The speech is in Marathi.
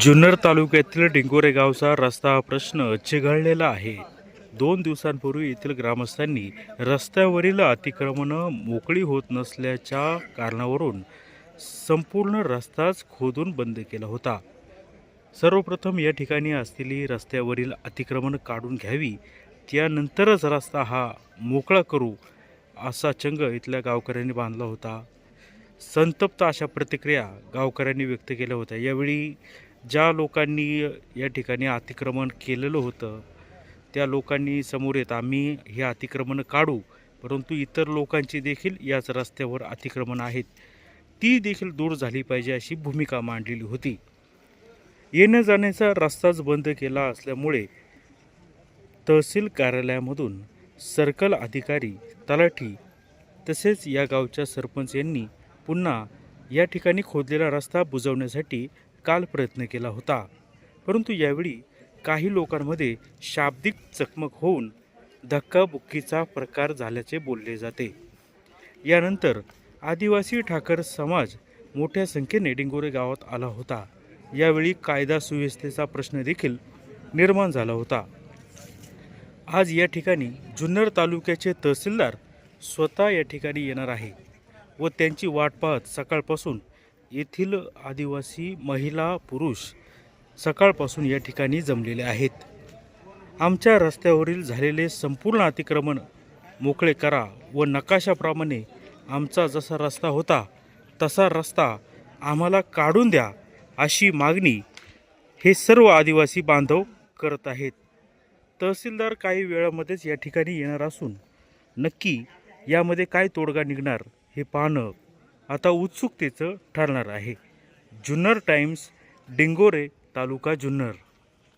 जुन्नर तालुक्यातील डिंगोरे गावचा रस्ता प्रश्न चिघळलेला आहे. दोन दिवसांपूर्वी येथील ग्रामस्थांनी रस्त्यावरील अतिक्रमणं मोकळी होत नसल्याच्या कारणावरून संपूर्ण रस्ताच खोदून बंद केला होता. सर्वप्रथम या ठिकाणी असलेली रस्त्यावरील अतिक्रमण काढून घ्यावी. त्यानंतरच रस्ता हा मोकळा करू असा चंग इथल्या गावकऱ्यांनी बांधला होता. संतप्त अशा प्रतिक्रिया गावकऱ्यांनी व्यक्त केल्या होत्या. यावेळी ज्या लोकांनी या ठिकाणी अतिक्रमण केलेलं होतं त्या लोकांनी समोर येत आम्ही हे अतिक्रमण काढू परंतु इतर लोकांची देखील याच रस्त्यावर अतिक्रमण आहेत. ती देखील दूर झाली पाहिजे अशी भूमिका मांडलेली होती. येण्या जाण्याचा रस्ताच बंद केला असल्यामुळे तहसील कार्यालयामधून सर्कल अधिकारी तलाठी तसेच या गावच्या सरपंच यांनी पुन्हा या ठिकाणी खोदलेला रस्ता बुजवण्यासाठी काल प्रयत्न केला होता. परंतु यावेळी काही लोकांमध्ये शाब्दिक चकमक होऊन धक्काबुक्कीचा प्रकार झाल्याचे बोलले जाते. यानंतर आदिवासी ठाकर समाज मोठ्या संख्येने डिंगोरे गावात आला होता. यावेळी कायदा सुव्यवस्थेचा प्रश्न देखील निर्माण झाला होता. आज या ठिकाणी जुन्नर तालुक्याचे तहसीलदार स्वतः या ठिकाणी येणार आहे. व त्यांची वाट पाहत सकाळपासून येथील आदिवासी महिला पुरुष सकाळपासून या ठिकाणी जमलेले आहेत. आमच्या रस्त्यावरील झालेले संपूर्ण अतिक्रमण मोकळे करा व नकाशाप्रमाणे आमचा जसा रस्ता होता तसा रस्ता आम्हाला काढून द्या अशी मागणी हे सर्व आदिवासी बांधव करत आहेत. तहसीलदार काही वेळामध्येच या ठिकाणी येणार असून नक्की यामध्ये काय तोडगा निघणार हे पाहणं आता उत्सुकतेचं ठरणार आहे. जुन्नर टाइम्स डिंगोरे तालुका जुन्नर.